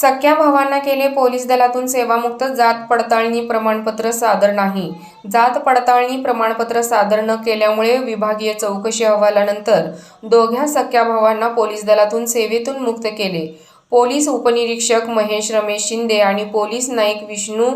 सख्या भावांना केले पोलीस दलातून सेवामुक्त जात पडताळणी प्रमाणपत्र सादर नाही. जात पडताळणी प्रमाणपत्र सादर न केल्यामुळे विभागीय चौकशी अहवालानंतर दोघ्या सख्या भावांना पोलीस दलातून सेवेतून मुक्त केले. पोलीस उपनिरीक्षक महेश रमेश शिंदे आणि पोलीस नाईक विष्णू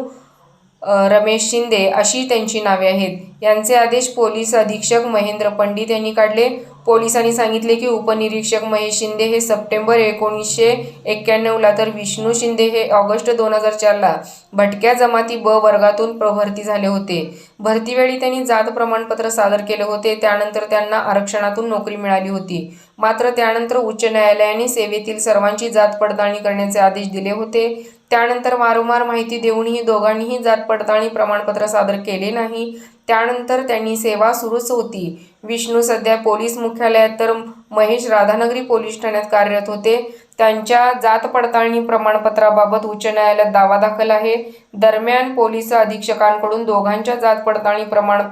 रमेश शिंदे अशी त्यांची नावे आहेत. यांचे आदेश पोलीस अधीक्षक महेंद्र पंडित यांनी काढले. पोलिसांनी सांगितले की उपनिरीक्षक महेश शिंदे हे सप्टेंबर एकोणीसशे एक्क्याण्णवला तर विष्णू शिंदे हे ऑगस्ट दोन हजार चारला भटक्या जमाती ब वर्गातून प्रभरती झाले होते. भरतीवेळी त्यांनी जात प्रमाणपत्र सादर केले होते त्यानंतर त्यांना आरक्षणातून नोकरी मिळाली होती. मात्र त्यानंतर उच्च न्यायालयाने सेवेतील सर्वांची जात पडताळणी करण्याचे आदेश दिले होते. त्यानंतर वारंवार माहिती देऊनही दोघांनीही जात पडताळणी प्रमाणपत्र सादर केले नाही. त्यानंतर त्यांनी सेवा सुरूच होती. विष्णू सध्या पोलीस मुख्यालयात तर महेश राधानगरी पोलीस ठाण्यात कार्यरत होते. त्यांच्या जात पडताळणी प्रमाणपत्राबाबत उच्च न्यायालयात दावा दाखल आहे. दरम्यान पोलीस अधीक्षकांकडून दोघांच्या जात पडताळणी प्रमाण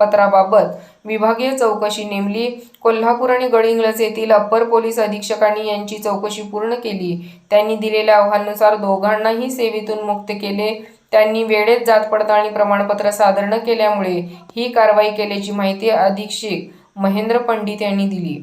पत्राबाबत विभागीय चौकशी नेमली. कोल्हापूर आणि गडिंग्लज येथील अप्पर पोलीस अधीक्षकांनी यांची चौकशी पूर्ण केली. त्यांनी दिलेल्या अहवालानुसार दोघांनाही सेवेतून मुक्त केले. त्यांनी वेळेत जात पडताळणी प्रमाणपत्र सादर न केल्यामुळे ही कारवाई केल्याची माहिती अधीक्षक महेंद्र पंडित यांनी दिली.